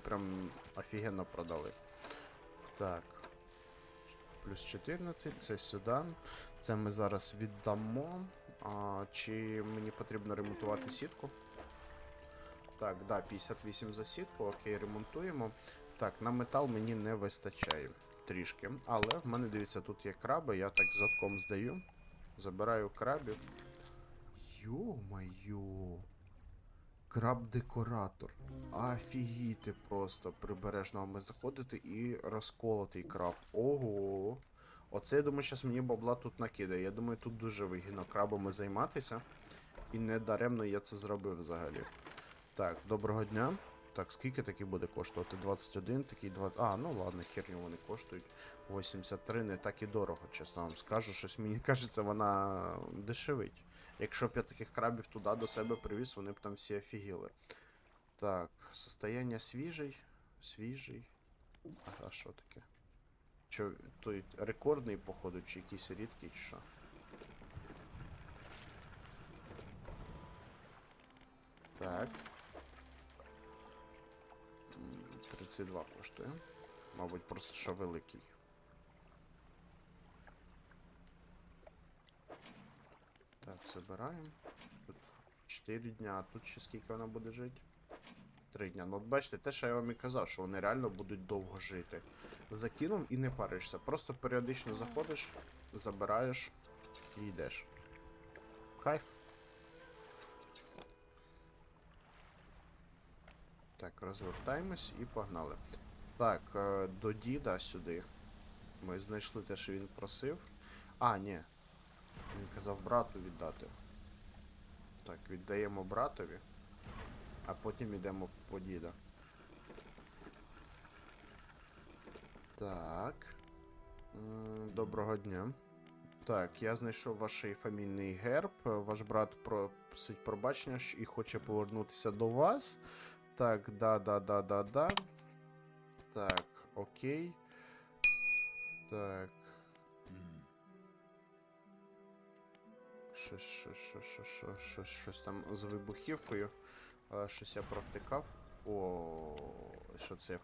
прям офігенно продали. Так. Плюс 14, це сюди. Це ми зараз віддамо. А, чи мені потрібно ремонтувати сітку? Так, да, 58 за сітку, окей, ремонтуємо. Так, на метал мені не вистачає трішки. Але в мене, дивіться, тут є краби, я так задком здаю. Забираю крабів. Йо-майо. Краб-декоратор. Офігіти просто прибережного заходити і розколотий краб. Ого. Оце, я думаю, зараз мені бабла тут накидає. Я думаю, тут дуже вигідно крабами займатися. І не даремно я це зробив взагалі. Так, доброго дня. Так, скільки такий буде коштувати? 21, такий 20. А, ну ладно, херню вони коштують. 83 не так і дорого, чесно вам скажу. Щось мені кажеться, вона дешевить. Якщо б я таких крабів туди до себе привіз, вони б там всі офігіли. Так, состояння свіжий. Свіжий. А, а що таке? Що, той рекордний, походу, чи якийсь рідкий, чи що? Так. 32 коштує. Мабуть, просто що великий. Так, забираємо. Тут 4 дня, а тут ще скільки вона буде жити? 3 дня. Ну от бачите, те, що я вам і казав, що вони реально будуть довго жити. Закинув і не паришся. Просто періодично заходиш, забираєш і йдеш. Кайф. Так, розвертаємось і погнали. Так, е, до діда сюди. Ми знайшли те, що він просив. А, ні. Він казав брату віддати. Так, віддаємо братові, а потім йдемо по діда. Так. Доброго дня. Так, я знайшов ваш фамільний герб. Ваш брат просить пробачення і хоче повернутися до вас. Так, да, да, да, да, да. Так, окей. Так. Щось, щось, щось, щось, щось там з вибухівкою. А, щось я провтикав. О, що це я